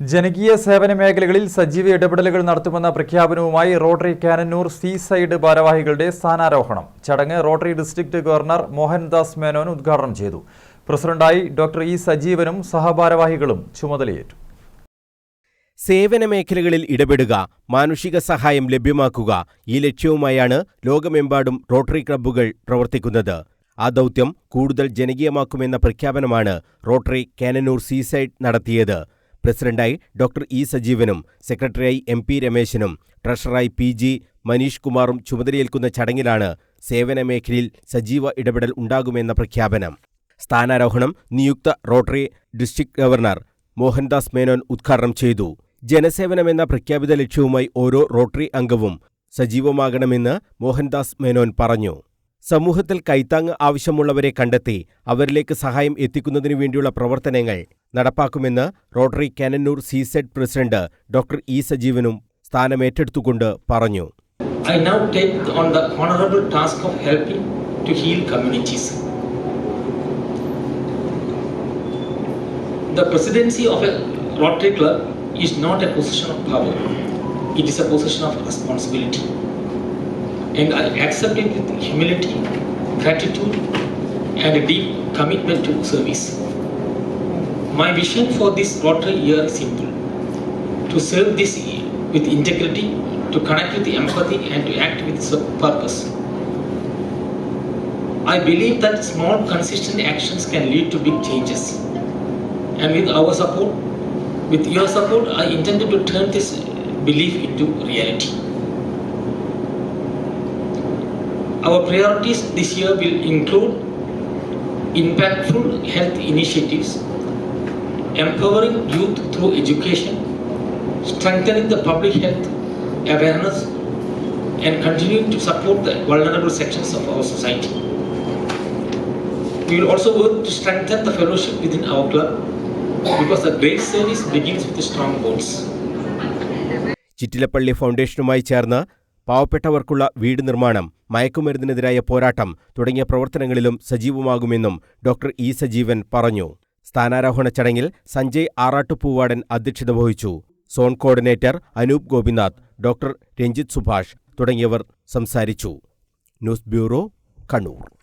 ജനകീയ സേവന മേഖലകളിൽ സജീവ ഇടപെടലുകൾ നടത്തുമെന്ന പ്രഖ്യാപനവുമായി റോട്ടറി കാനന്നൂർ സീ സൈഡ് ഭാരവാഹികളുടെ സ്ഥാനാരോഹണം. ചടങ്ങ് Rotary district governor Mohandas Menon ഉദ്ഘാടനം ചെയ്തു. പ്രസിഡന്റായി ഡോക്ടർ ഇ സജീവനും സഹഭാരവാഹികളും ചുമതലയേറ്റു. സേവന മേഖലകളിൽ ഇടപെടുക മാനുഷിക സഹായം ലഭ്യമാക്കുക ഈ ലക്ഷ്യവുമായാണ് ലോകമെമ്പാടും റോട്ടറി ക്ലബ്ബുകൾ പ്രവർത്തിക്കുന്നത്. ആ ദൗത്യം കൂടുതൽ ജനകീയമാക്കുമെന്ന പ്രഖ്യാപനമാണ് റോട്ടറി കാനനൂർ സീസൈഡ് നടത്തിയത്. പ്രസിഡന്റായി ഡോക്ടർ ഇ. സജീവനും സെക്രട്ടറിയായി എം. പി. രമേശനും ട്രഷററായി പി. ജി. മനീഷ് കുമാറും ചുമതലയേൽക്കുന്ന ചടങ്ങിലാണ് സേവന മേഖലയിൽ സജീവ ഇടപെടൽ ഉണ്ടാകുമെന്ന പ്രഖ്യാപനം. സ്ഥാനാരോഹണം നിയുക്ത Rotary district governor Mohandas Menon ഉദ്ഘാടനം ചെയ്തു. ജനസേവനമെന്ന പ്രഖ്യാപിത ലക്ഷ്യവുമായി ഓരോ റോട്ടറി അംഗവും സജീവമാകണമെന്ന് മോഹൻദാസ് മേനോൻ പറഞ്ഞു. സമൂഹത്തിൽ കൈത്താങ് ആവശ്യമുള്ളവരെ കണ്ടെത്തി അവരിലേക്ക് സഹായം എത്തിക്കുന്നതിനു വേണ്ടിയുള്ള പ്രവർത്തനങ്ങൾ നടപ്പാക്കുമെന്ന് Rotary Cannanore C Z president doctor E സജീവനും സ്ഥാനമേറ്റെടുത്തുകൊണ്ട് പറഞ്ഞു. I now take on the honourable task of helping to heal communities the presidency of a Rotary club is not a position of power it is a position of responsibility And I accept it with humility, gratitude, and a deep commitment to service. My vision for this Rotary year is simple to serve this year with integrity, to connect with empathy, and to act with purpose. I believe that small, consistent actions can lead to big changes. And with our support, with your support, I intended to turn this belief into reality. Our priorities this year will include impactful health initiatives, empowering youth through education, strengthening the public health awareness, and continuing to support the vulnerable sections of our society. We will also work to strengthen the fellowship within our club because the great service begins with strong bonds. Chittilappilly ഫൗണ്ടേഷനുമായി ചേർന്ന് പാവപ്പെട്ടവർക്കുള്ള വീട് നിർമ്മാണം മയക്കുമരുന്നിനെതിരായ പോരാട്ടം തുടങ്ങിയ പ്രവർത്തനങ്ങളിലും സജീവമാകുമെന്നും doctor E. Sajeevan പറഞ്ഞു. സ്ഥാനാരോഹണ ചടങ്ങിൽ സഞ്ജയ് ആറാട്ടുപൂവാടൻ അധ്യക്ഷത വഹിച്ചു. Zone coordinator Anoop Gopinath doctor Ranjith Subhash തുടങ്ങിയവർ സംസാരിച്ചു. News bureau Kannur.